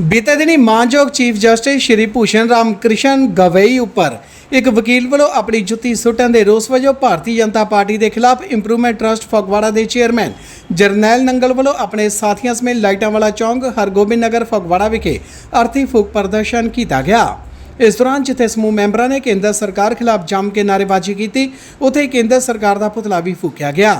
ਬੀਤੇ ਦਿਨੀ ਮਾਨਯੋਗ ਚੀਫ ਜਸਟਿਸ ਸ਼੍ਰੀ ਭੂਸ਼ਣ ਰਾਮ ਕ੍ਰਿਸ਼ਨ ਗਵਈ ਉੱਪਰ ਇੱਕ ਵਕੀਲ ਵੱਲੋਂ ਆਪਣੀ ਜੁੱਤੀ ਸੁੱਟਣ ਦੇ ਰੋਸ ਵਜੋਂ ਭਾਰਤੀ ਜਨਤਾ ਪਾਰਟੀ ਦੇ ਖਿਲਾਫ ਇੰਪਰੂਵਮੈਂਟ ਟਰਸਟ ਫਗਵਾੜਾ ਦੇ ਚੇਅਰਮੈਨ ਜਰਨੈਲ ਨੰਗਲ ਵੱਲੋਂ ਆਪਣੇ ਸਾਥੀਆਂ ਸਮੇਤ ਲਾਈਟਾਂ ਵਾਲਾ ਚੌਂਕ ਹਰਗੋਬਿੰਦ ਨਗਰ ਫਗਵਾੜਾ ਵਿਖੇ ਅਰਥੀ ਫੂਕ ਪ੍ਰਦਰਸ਼ਨ ਕੀਤਾ ਗਿਆ। ਇਸ ਦੌਰਾਨ ਜਿੱਥੇ ਸਮੂਹ ਮੈਂਬਰਾਂ ਨੇ ਕੇਂਦਰ ਸਰਕਾਰ ਖਿਲਾਫ ਜੰਮ ਕੇ ਨਾਅਰੇਬਾਜ਼ੀ ਕੀਤੀ, ਉੱਥੇ ਕੇਂਦਰ ਸਰਕਾਰ ਦਾ ਪੁਤਲਾ ਵੀ ਫੂਕਿਆ ਗਿਆ।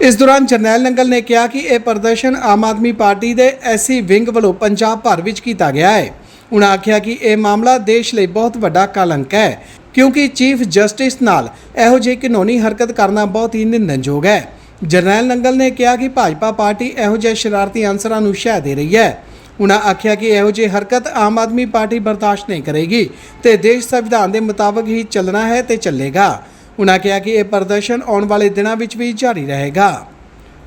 ਇਸ ਦੌਰਾਨ ਜਰਨੈਲ ਨੰਗਲ ਨੇ ਕਿਹਾ ਕਿ ਇਹ ਪ੍ਰਦਰਸ਼ਨ ਆਮ ਆਦਮੀ ਪਾਰਟੀ ਦੇ ਐਸਸੀ ਵਿੰਗ ਵੱਲੋਂ ਪੰਜਾਬ ਭਰ ਵਿੱਚ ਕੀਤਾ ਗਿਆ ਹੈ। ਉਹਨਾਂ ਆਖਿਆ ਕਿ ਇਹ ਮਾਮਲਾ ਦੇਸ਼ ਲਈ ਬਹੁਤ ਵੱਡਾ ਕਲੰਕ ਹੈ, ਕਿਉਂਕਿ ਚੀਫ ਜਸਟਿਸ ਨਾਲ ਇਹੋ ਜਿਹੀ ਕਾਨੂੰਨੀ ਹਰਕਤ ਕਰਨਾ ਬਹੁਤ ਹੀ ਨਿੰਦਣਯੋਗ ਹੈ। ਜਰਨੈਲ ਨੰਗਲ ਨੇ ਕਿਹਾ ਕਿ ਭਾਜਪਾ ਪਾਰਟੀ ਇਹੋ ਜਿਹੇ ਸ਼ਰਾਰਤੀ ਅਨਸਰਾਂ ਨੂੰ ਸ਼ਹਿ ਦੇ ਰਹੀ ਹੈ। ਉਨ੍ਹਾਂ ਆਖਿਆ ਕਿ ਇਹੋ ਜਿਹੀ ਹਰਕਤ ਆਮ ਆਦਮੀ ਪਾਰਟੀ ਬਰਦਾਸ਼ਤ ਨਹੀਂ ਕਰੇਗੀ ਤੇ ਦੇਸ਼ ਸੰਵਿਧਾਨ ਦੇ ਮੁਤਾਬਕ ਹੀ ਚੱਲਣਾ ਹੈ ਤੇ ਚੱਲੇਗਾ। ਉਨ੍ਹਾਂ ਕਿਹਾ ਕਿ ਇਹ ਪ੍ਰਦਰਸ਼ਨ ਆਉਣ ਵਾਲੇ ਦਿਨਾਂ ਵਿੱਚ ਵੀ ਜਾਰੀ ਰਹੇਗਾ।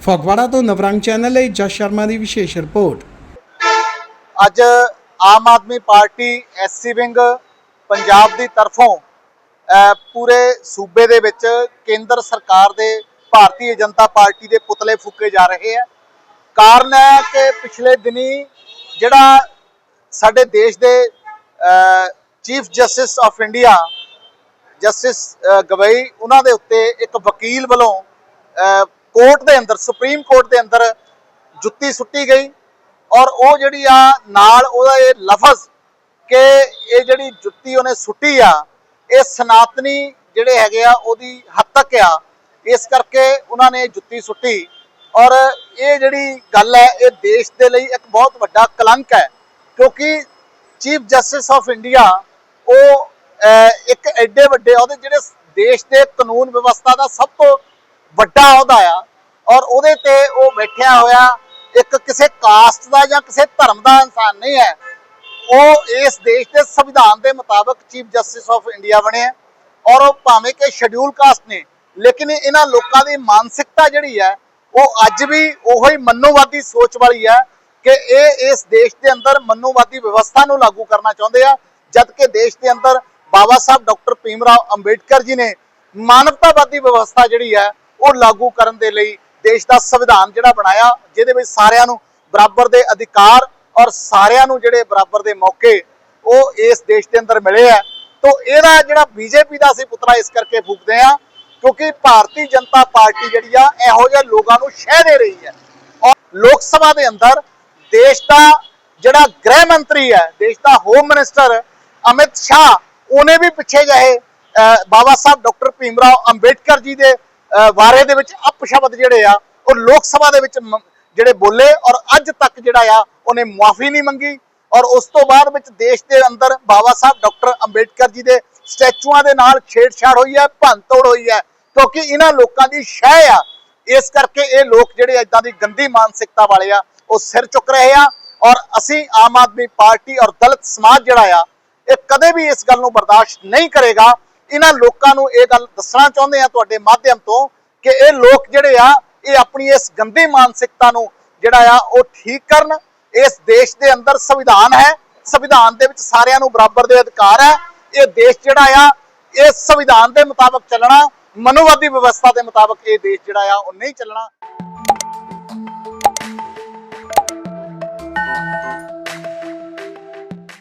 ਫਗਵਾੜਾ ਤੋਂ ਨਵਰੰਗ ਚੈਨਲ ਲਈ ਜਸ ਸ਼ਰਮਾ ਦੀ ਵਿਸ਼ੇਸ਼ ਰਿਪੋਰਟ। ਅੱਜ Aam Aadmi Party SC wing Punjab ਦੀ ਤਰਫੋਂ ਪੂਰੇ ਸੂਬੇ ਦੇ ਵਿੱਚ ਕੇਂਦਰ ਸਰਕਾਰ ਦੇ ਭਾਰਤੀ ਜਨਤਾ ਪਾਰਟੀ ਦੇ ਪੁਤਲੇ ਫੂਕੇ ਜਾ ਰਹੇ ਹੈ ਕਾਰਨ ਹੈ ਕਿ ਪਿਛਲੇ ਦਿਨੀ ਜਿਹੜਾ ਸਾਡੇ ਦੇਸ਼ ਦੇ chief justice of India justice Gavai, ਉਹਨਾਂ ਦੇ ਉੱਤੇ ਇੱਕ ਵਕੀਲ ਵੱਲੋਂ ਕੋਰਟ ਦੇ ਅੰਦਰ, ਸੁਪਰੀਮ ਕੋਰਟ ਦੇ ਅੰਦਰ ਜੁੱਤੀ ਸੁੱਟੀ ਗਈ ਔਰ ਉਹ ਜਿਹੜੀ ਆ ਨਾਲ ਉਹਦਾ ਇਹ ਲਫ਼ਜ਼ ਕਿ ਇਹ ਜਿਹੜੀ ਜੁੱਤੀ ਉਹਨੇ ਸੁੱਟੀ ਆ, ਇਹ ਸਨਾਤਨੀ ਜਿਹੜੇ ਹੈਗੇ ਆ ਉਹਦੀ ਹੱਦ ਆ, ਇਸ ਕਰਕੇ ਉਹਨਾਂ ਨੇ ਜੁੱਤੀ ਸੁੱਟੀ ਔਰ ਇਹ ਜਿਹੜੀ ਗੱਲ ਹੈ, ਇਹ ਦੇਸ਼ ਦੇ ਲਈ ਇੱਕ ਬਹੁਤ ਵੱਡਾ ਕਲੰਕ ਹੈ ਕਿਉਂਕਿ ਚੀਫ ਜਸਟਿਸ ਆਫ ਇੰਡੀਆ ਉਹ ਇੱਕ ਐਡੇ ਵੱਡੇ ਅਹੁਦੇ ਜਿਹੜੇ ਦੇਸ਼ ਦੇ ਕਾਨੂੰਨ ਵਿਵਸਥਾ ਦਾ ਸਭ ਤੋਂ ਵੱਡਾ ਅਹੁਦਾ ਆ ਔਰ ਉਹਦੇ ਤੇ ਉਹ ਬੈਠਿਆ ਹੋਇਆ ਇੱਕ ਕਿਸੇ ਕਾਸਟ ਦਾ ਜਾਂ ਕਿਸੇ ਧਰਮ ਦਾ ਇਨਸਾਨ ਨਹੀਂ ਹੈ, ਉਹ ਇਸ ਦੇਸ਼ ਦੇ ਸੰਵਿਧਾਨ ਦੇ ਮੁਤਾਬਕ ਚੀਫ ਜਸਟਿਸ ਆਫ ਇੰਡੀਆ ਬਣੇ ਹੈ ਔਰ ਉਹ ਭਾਵੇਂ ਕਿ ਸ਼ਡਿਊਲ ਕਾਸਟ ਨੇ, ਲੇਕਿਨ ਇਹਨਾਂ ਲੋਕਾਂ ਦੀ ਮਾਨਸਿਕਤਾ ਜਿਹੜੀ ਹੈ, ਉਹ ਅੱਜ ਵੀ ਉਹੀ ਮੰਨੋਵਾਦੀ ਸੋਚ ਵਾਲੀ ਹੈ ਕਿ ਇਹ ਇਸ ਦੇਸ਼ ਦੇ ਅੰਦਰ ਮੰਨੋਵਾਦੀ ਵਿਵਸਥਾ ਨੂੰ ਲਾਗੂ ਕਰਨਾ ਚਾਹੁੰਦੇ ਆ ਜਦ ਕਿ ਦੇਸ਼ ਦੇ ਅੰਦਰ ਬਾਬਾ ਸਾਹਿਬ ਡਾਕਟਰ ਭੀਮ ਰਾਓ ਅੰਬੇਡਕਰ ਜੀ ਨੇ ਮਾਨਵਤਾਵਾਦੀ ਵਿਵਸਥਾ ਜਿਹੜੀ ਹੈ, ਉਹ ਲਾਗੂ ਕਰਨ ਦੇ ਲਈ ਦੇਸ਼ ਦਾ ਸੰਵਿਧਾਨ ਜਿਹੜਾ ਬਣਾਇਆ, ਜਿਹਦੇ ਵਿੱਚ ਸਾਰਿਆਂ ਨੂੰ ਬਰਾਬਰ ਦੇ ਅਧਿਕਾਰ ਔਰ ਸਾਰਿਆਂ ਨੂੰ ਜਿਹੜੇ ਬਰਾਬਰ ਦੇ ਮੌਕੇ, ਉਹ ਇਸ ਦੇਸ਼ ਦੇ ਅੰਦਰ ਮਿਲੇ ਆ ਤੋਂ ਇਹਦਾ ਜਿਹੜਾ ਬੀਜੇਪੀ ਦਾ ਅਸੀਂ ਪੁਤਲਾ ਇਸ ਕਰਕੇ ਫੂਕਦੇ ਆ ਕਿਉਂਕਿ ਭਾਰਤੀ ਜਨਤਾ ਪਾਰਟੀ ਜਿਹੜੀ ਆ, ਇਹੋ ਜਿਹੇ ਲੋਕਾਂ ਨੂੰ ਸ਼ਹਿ ਦੇ ਰਹੀ ਹੈ। ਔਰ ਲੋਕ ਸਭਾ ਦੇ ਅੰਦਰ ਦੇਸ਼ ਦਾ ਜਿਹੜਾ ਗ੍ਰਹਿ ਮੰਤਰੀ ਹੈ, ਦੇਸ਼ ਦਾ ਹੋਮ ਮਿਨਿਸਟਰ ਅਮਿਤ ਸ਼ਾਹ ਉਹਨੇ ਵੀ ਪਿੱਛੇ ਜਿਹੇ ਬਾਬਾ ਸਾਹਿਬ ਡਾਕਟਰ ਭੀਮ ਰਾਓ ਅੰਬੇਡਕਰ ਜੀ ਦੇ ਅਹ, ਬਾਰੇ ਦੇ ਵਿੱਚ ਅਪਸ਼ਬਦ ਜਿਹੜੇ ਆ ਉਹ ਲੋਕ ਸਭਾ ਦੇ ਵਿੱਚ ਜਿਹੜੇ ਬੋਲੇ ਔਰ ਅੱਜ ਤੱਕ ਜਿਹੜਾ ਆ ਉਹਨੇ ਮੁਆਫੀ ਨਹੀਂ ਮੰਗੀ ਔਰ ਉਸ ਤੋਂ ਬਾਅਦ ਵਿੱਚ ਦੇਸ਼ ਦੇ ਅੰਦਰ ਬਾਬਾ ਸਾਹਿਬ ਡਾਕਟਰ ਅੰਬੇਡਕਰ ਜੀ ਦੇ ਸਟੈਚੂਆਂ ਦੇ ਨਾਲ ਛੇੜਛਾੜ ਹੋਈ ਹੈ ਭੰਨਤੋੜ ਹੋਈ ਹੈ ਕਿਉਂਕਿ ਇਹਨਾਂ ਲੋਕਾਂ ਦੀ ਸ਼ਹਿ ਆ। ਇਸ ਕਰਕੇ ਇਹ ਲੋਕ ਜਿਹੜੇ ਇਦਾਂ ਦੀ ਗੰਦੀ ਮਾਨਸਿਕਤਾ ਵਾਲੇ ਆ ਉਹ ਸਿਰ ਚੁੱਕ ਰਹੇ ਆ ਔਰ ਅਸੀਂ ਆਮ ਆਦਮੀ ਪਾਰਟੀ ਔਰ ਦਲਿਤ ਸਮਾਜ ਜਿਹੜਾ ਆ ਇਹ ਕਦੇ ਵੀ ਇਸ ਗੱਲ ਨੂੰ ਬਰਦਾਸ਼ਤ ਨਹੀਂ ਕਰੇਗਾ। ਇਹਨਾਂ ਲੋਕਾਂ ਨੂੰ ਇਹ ਗੱਲ ਦੱਸਣਾ ਚਾਹੁੰਦੇ ਆ ਤੁਹਾਡੇ ਮਾਧਿਅਮ ਤੋਂ ਕਿ ਇਹ ਲੋਕ ਜਿਹੜੇ ਆ, ਇਹ ਆਪਣੀ ਇਸ ਗੰਦੀ ਮਾਨਸਿਕਤਾ ਨੂੰ ਜਿਹੜਾ ਆ, ਉਹ ਠੀਕ ਕਰਨ। ਇਸ ਦੇਸ਼ ਦੇ ਅੰਦਰ ਸੰਵਿਧਾਨ ਹੈ। ਸੰਵਿਧਾਨ ਦੇ ਵਿੱਚ ਸਾਰਿਆਂ ਨੂੰ ਬਰਾਬਰ ਦੇ ਅਧਿਕਾਰ ਹੈ। ਇਹ ਦੇਸ਼ ਜਿਹੜਾ ਆ, ਇਹ ਸੰਵਿਧਾਨ ਦੇ ਮੁਤਾਬਕ ਚੱਲਣਾ ਮਨੋਵਾਦੀ ਵਿਵਸਥਾ ਦੇ ਮੁਤਾਬਕ ਇਹ ਦੇਸ਼ ਜਿਹੜਾ ਆ, ਉਹ ਨਹੀਂ ਚੱਲਣਾ।